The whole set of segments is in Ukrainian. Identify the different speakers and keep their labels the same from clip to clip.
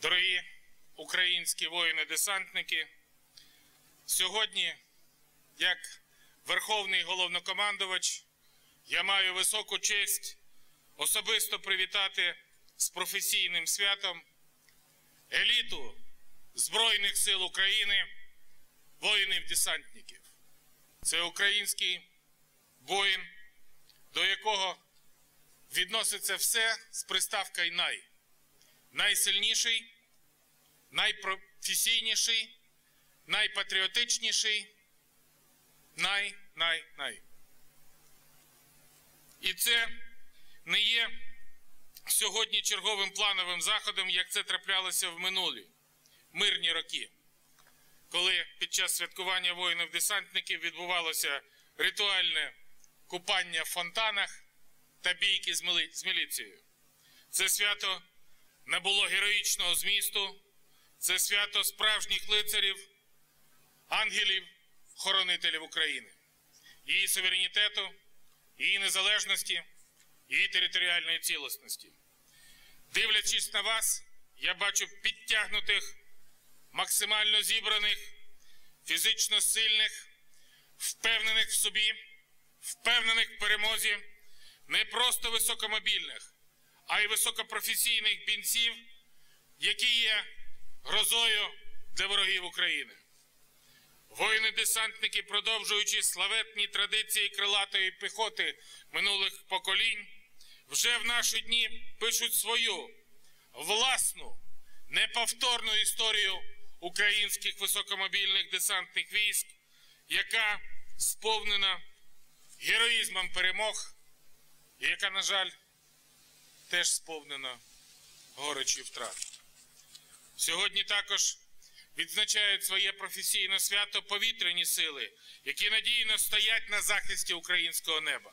Speaker 1: Дорогі українські воїни-десантники, сьогодні, як Верховний головнокомандувач, я маю високу честь особисто привітати з професійним святом еліту Збройних сил України, воїнів-десантників. Це український воїн, до якого відноситься все з приставкою най. Найсильніший, найпрофесійніший, найпатріотичніший, най, най, най. І це не є сьогодні черговим плановим заходом, як це траплялося в минулі мирні роки, коли під час святкування воїнів-десантників відбувалося ритуальне купання в фонтанах та бійки з міліцією. Це свято не було героїчного змісту, це свято справжніх лицарів, ангелів, хоронителів України, її суверенітету, її незалежності, її територіальної цілісності. Дивлячись на вас, я бачу підтягнутих, максимально зібраних, фізично сильних, впевнених в собі, впевнених в перемозі, не просто високомобільних, а й високопрофесійних бійців, які є грозою для ворогів України. Воїни-десантники, продовжуючи славетні традиції крилатої піхоти минулих поколінь, вже в наші дні пишуть свою власну неповторну історію українських високомобільних десантних військ, яка сповнена героїзмом перемог, і яка, на жаль, теж сповнена горечі втрат. Сьогодні також відзначають своє професійне свято повітряні сили, які надійно стоять на захисті українського неба.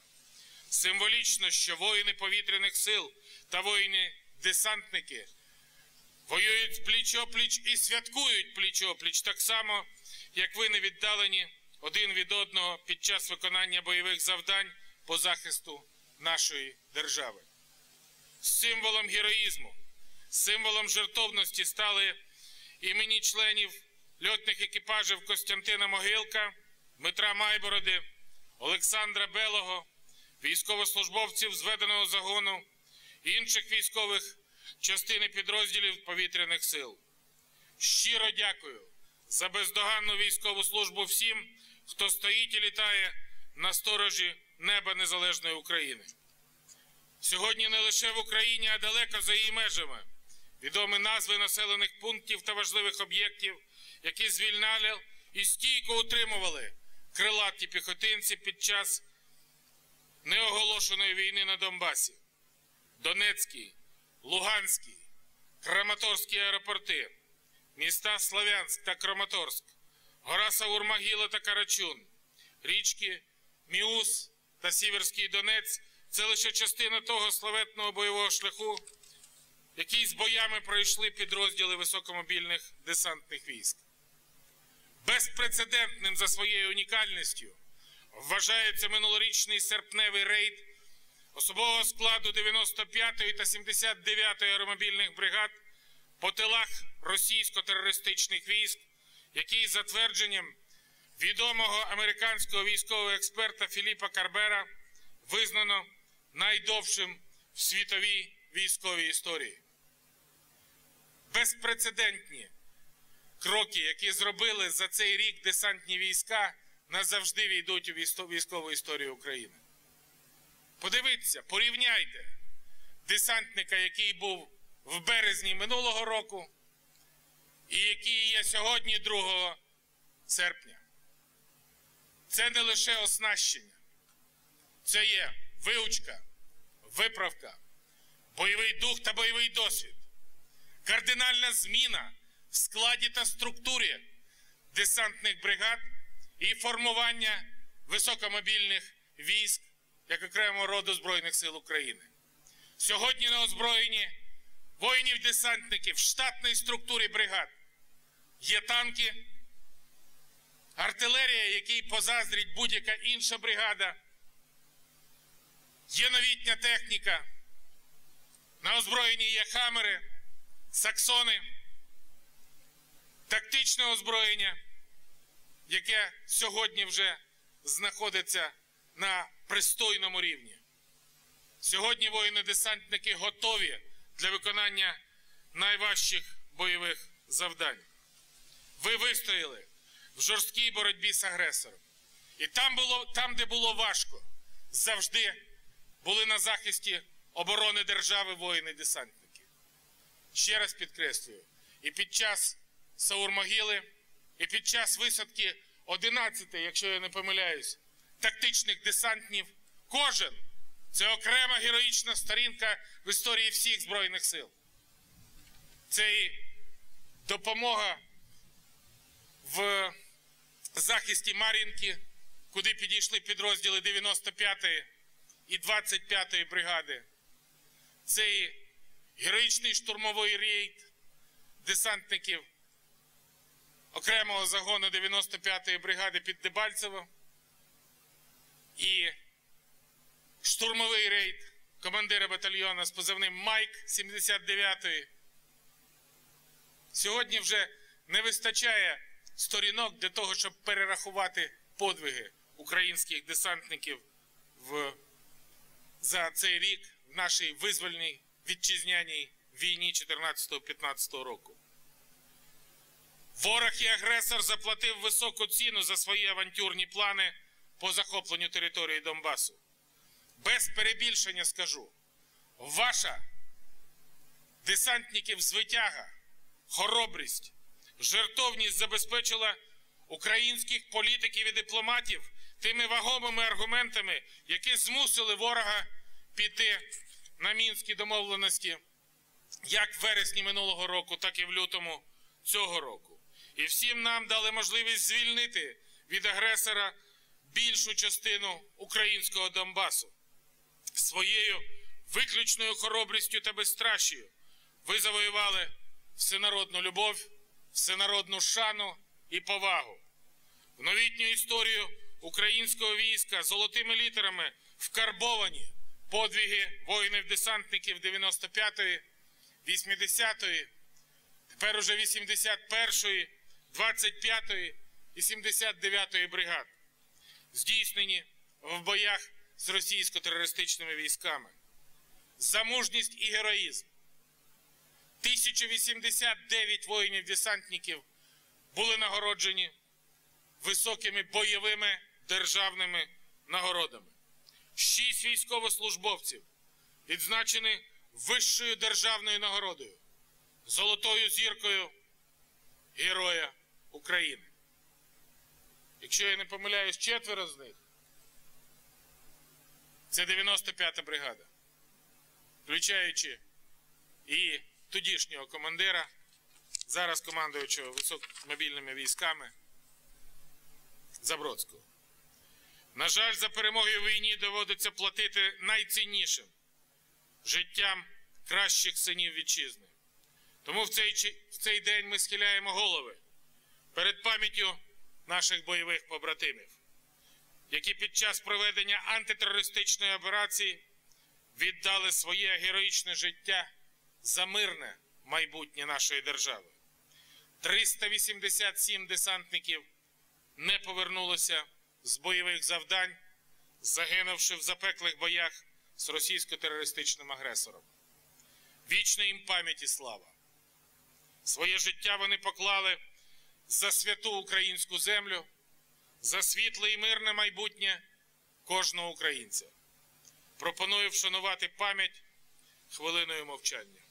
Speaker 1: Символічно, що воїни повітряних сил та воїни-десантники воюють пліч-опліч і святкують пліч-опліч так само, як ви не віддалені один від одного під час виконання бойових завдань по захисту нашої держави. Символом героїзму, символом жертовності стали імені членів льотних екіпажів Костянтина Могилка, Дмитра Майбороди, Олександра Белого, військовослужбовців зведеного загону, інших військових частин підрозділів повітряних сил. Щиро дякую за бездоганну військову службу всім, хто стоїть і літає на сторожі неба незалежної України. Сьогодні не лише в Україні, а далеко за її межами відомі назви населених пунктів та важливих об'єктів, які звільняли і стійко утримували крилаті піхотинці під час неоголошеної війни на Донбасі. Донецький, Луганський, Краматорські аеропорти, міста Слов'янськ та Краматорськ, гора Саурмагіла та Карачун, річки Міус та Сіверський Донець це лише частина того славетного бойового шляху, який з боями пройшли підрозділи високомобільних десантних військ. Безпрецедентним за своєю унікальністю вважається минулорічний серпневий рейд особового складу 95-ї та 79-ї аеромобільних бригад по тилах російсько-терористичних військ, який за твердженням відомого американського військового експерта Філіпа Карбера визнано найдовшим в світовій військовій історії. Безпрецедентні кроки, які зробили за цей рік десантні війська, назавжди війдуть у військову історію України. Подивіться, порівняйте десантника, який був в березні минулого року, і який є сьогодні 2 серпня. Це не лише оснащення, це є виучка, виправка, бойовий дух та бойовий досвід, кардинальна зміна в складі та структурі десантних бригад і формування високомобільних військ як окремого роду Збройних сил України. Сьогодні на озброєнні воїнів-десантників в штатній структурі бригад є танки, артилерія, якій позаздрить будь-яка інша бригада, є новітня техніка. На озброєнні є хамери, саксони, тактичне озброєння, яке сьогодні вже знаходиться на пристойному рівні. Сьогодні воїни-десантники готові для виконання найважчих бойових завдань. Ви вистояли в жорсткій боротьбі з агресором. І там, було, там, де було важко, завжди були на захисті оборони держави воїни-десантники. Ще раз підкреслюю, і під час Саурмогили, і під час висадки 11, якщо я не помиляюсь, тактичних десантнів, кожен це окрема героїчна сторінка в історії всіх Збройних сил. Це і допомога в захисті Мар'їнки, куди підійшли підрозділи 95-ї і 25-ї бригади. Це і героїчний штурмовий рейд десантників окремого загону 95-ї бригади під Дебальцево і штурмовий рейд командира батальйону з позивним Майк 79-ї. Сьогодні вже не вистачає сторінок для того, щоб перерахувати подвиги українських десантників в, за цей рік в нашій визвольній вітчизняній війні 14-15 року. Ворог і агресор заплатив високу ціну за свої авантюрні плани по захопленню території Донбасу. Без перебільшення скажу, ваша десантників звитяга, хоробрість, жертовність забезпечила українських політиків і дипломатів тими вагомими аргументами, які змусили ворога піти на мінські домовленості як в вересні минулого року, так і в лютому цього року. І всім нам дали можливість звільнити від агресора більшу частину українського Донбасу. Своєю виключною хоробрістю та безстрашію ви завоювали всенародну любов, всенародну шану і повагу. В новітню історію українського війська золотими літерами вкарбовані подвиги воїнів-десантників 95-ї, 80-ї, тепер уже 81-ї, 25-ї і 79-ї бригад, здійснені в боях з російсько-терористичними військами. За мужність і героїзм. 1089 воїнів-десантників були нагороджені високими бойовими державними нагородами. Шість військовослужбовців відзначені вищою державною нагородою, золотою зіркою Героя України. Якщо я не помиляюсь, четверо з них це 95-та бригада, включаючи і тодішнього командира, зараз командуючого високомобільними військами Забродського. На жаль, за перемоги в війні доводиться платити найціннішим життям кращих синів вітчизни. Тому в цей, в цей день ми схиляємо голови перед пам'яттю наших бойових побратимів, які під час проведення антитерористичної операції віддали своє героїчне життя за мирне майбутнє нашої держави. 387 десантників не повернулося з бойових завдань, загинувши в запеклих боях з російсько-терористичним агресором. Вічна їм пам'ять і слава. Своє життя вони поклали за святу українську землю, за світле і мирне майбутнє кожного українця. Пропоную вшанувати пам'ять хвилиною мовчання.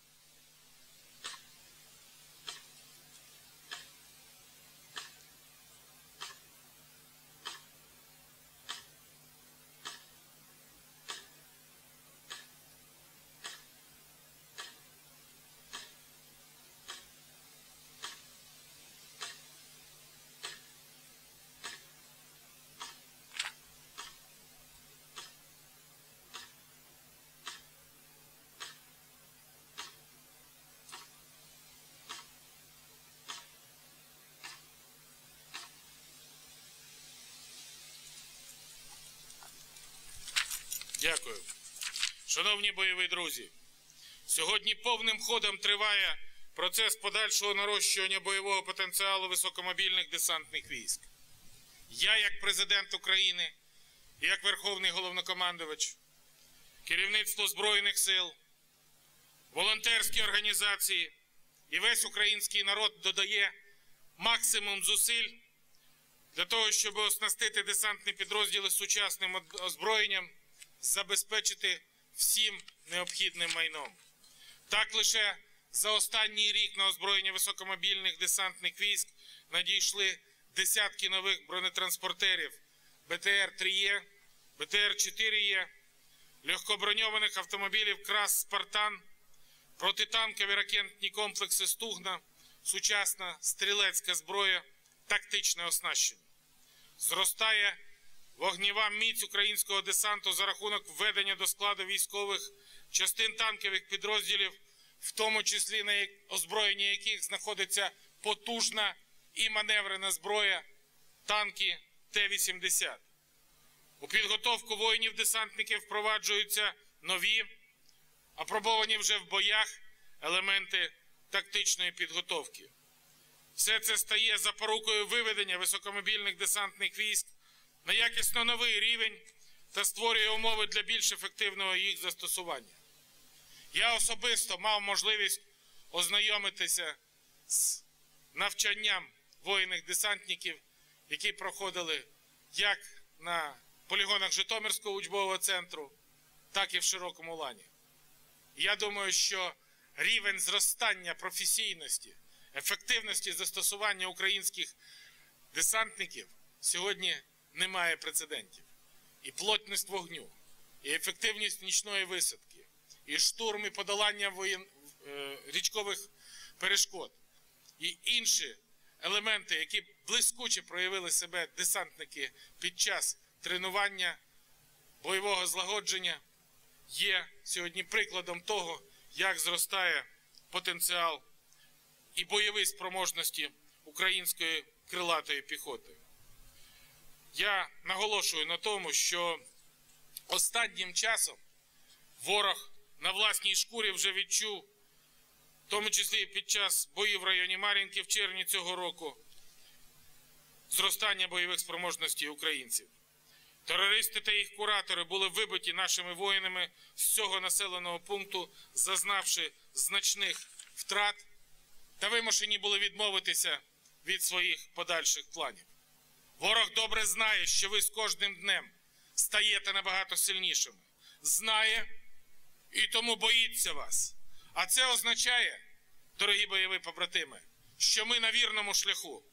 Speaker 1: Дякую. Шановні бойові друзі, сьогодні повним ходом триває процес подальшого нарощування бойового потенціалу високомобільних десантних військ. Я, як президент України, як Верховний головнокомандувач, керівництво Збройних сил, волонтерські організації і весь український народ додає максимум зусиль для того, щоб оснастити десантні підрозділи сучасним озброєнням, забезпечити всім необхідним майном. Так лише за останній рік на озброєння високомобільних десантних військ надійшли десятки нових бронетранспортерів БТР-3Е, БТР-4Е, легкоброньованих автомобілів Крас Спартан, протитанкові ракетні комплекси Стугна, сучасна стрілецька зброя, тактичне оснащення. Зростає вогнєва міць українського десанту за рахунок введення до складу військових частин танкових підрозділів, в тому числі на озброєнні яких знаходиться потужна і маневрена зброя, танки Т-80. У підготовку воїнів-десантників впроваджуються нові, апробовані вже в боях елементи тактичної підготовки. Все це стає запорукою виведення високомобільних десантних військ на якісно новий рівень та створює умови для більш ефективного їх застосування. Я особисто мав можливість ознайомитися з навчанням воїнних десантників, які проходили як на полігонах Житомирського учбового центру, так і в широкому лані. Я думаю, що рівень зростання професійності, ефективності застосування українських десантників сьогодні не має прецедентів. І плотність вогню, і ефективність нічної висадки, і штурм і подолання воєн... Е, річкових перешкод, і інші елементи, які блискуче проявили себе десантники під час тренування бойового злагодження, є сьогодні прикладом того, як зростає потенціал і бойові спроможності української крилатої піхоти. Я наголошую на тому, що останнім часом ворог на власній шкурі вже відчув, в тому числі під час боїв в районі Мар'їнки в червні цього року, зростання бойових спроможностей українців. Терористи та їх куратори були вибиті нашими воїнами з цього населеного пункту, зазнавши значних втрат, та вимушені були відмовитися від своїх подальших планів. Ворог добре знає, що ви з кожним днем стаєте набагато сильнішими. Знає і тому боїться вас. А це означає, дорогі бойові побратими, що ми на вірному шляху,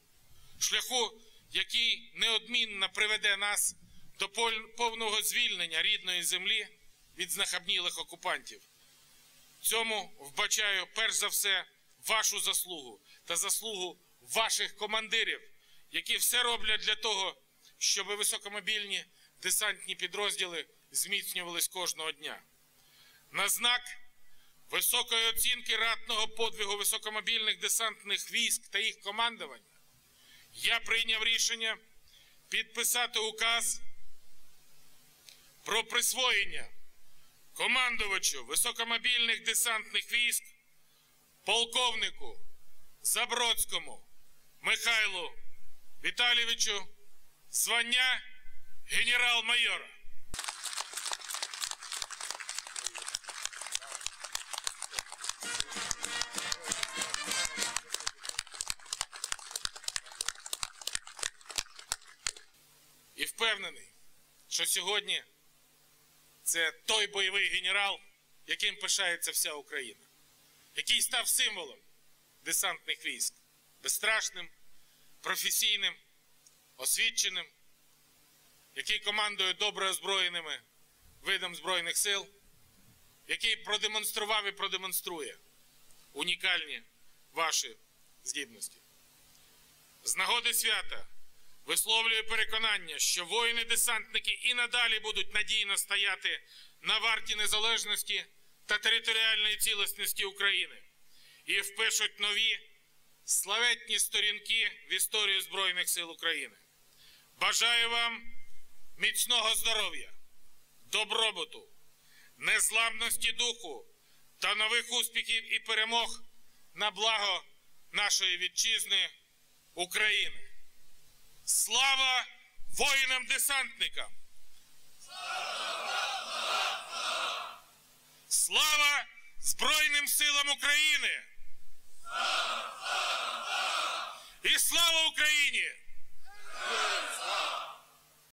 Speaker 1: шляху, який неодмінно приведе нас до повного звільнення рідної землі від знахабнілих окупантів. Цьому вбачаю перш за все вашу заслугу та заслугу ваших командирів, які все роблять для того, щоб високомобільні десантні підрозділи зміцнювались кожного дня. На знак високої оцінки ратного подвигу високомобільних десантних військ та їх командування я прийняв рішення підписати указ про присвоєння командувачу високомобільних десантних військ, полковнику Забродському Михайлу Віталійовичу звання генерал-майора. І впевнений, що сьогодні це той бойовий генерал, яким пишається вся Україна, який став символом десантних військ, безстрашним, професійним, освіченим, який командує добре озброєними видом Збройних сил, який продемонстрував і продемонструє унікальні ваші здібності. З нагоди свята. Висловлюю переконання, що воїни-десантники і надалі будуть надійно стояти на варті незалежності та територіальної цілісності України і впишуть нові славетні сторінки в історії Збройних сил України. Бажаю вам міцного здоров'я, добробуту, незламності духу та нових успіхів і перемог на благо нашої вітчизни України. Слава воїнам-десантникам! Слава Збройним силам України! І слава Україні!